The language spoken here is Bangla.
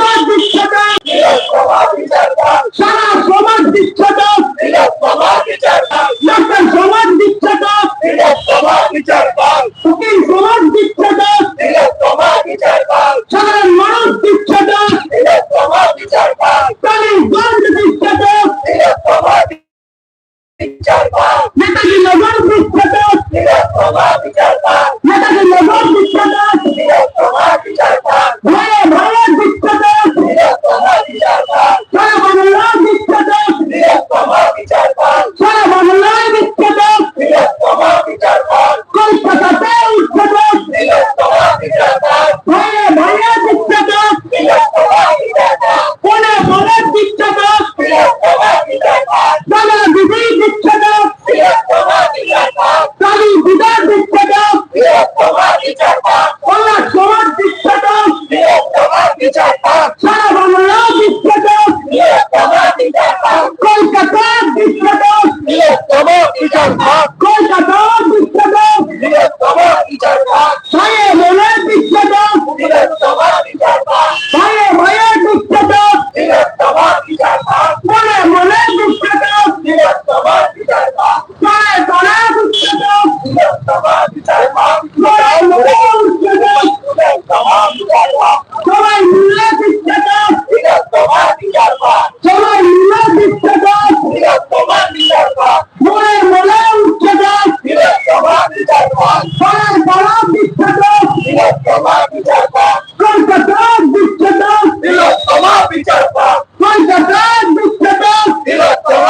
বিভাগ বিচ্ছেদে। সারা সমাজ বিচ্ছেদে। কোনে ভোটের দিচ্ছতা দাদা বিজয়ী দিচ্ছতা দাবি বিদার দিচ্ছতা কল্যাণ সমাজ দিচ্ছতা সারা কলকাতা দিচ্ছতা কলকাতা দিচ্ছতা Come on.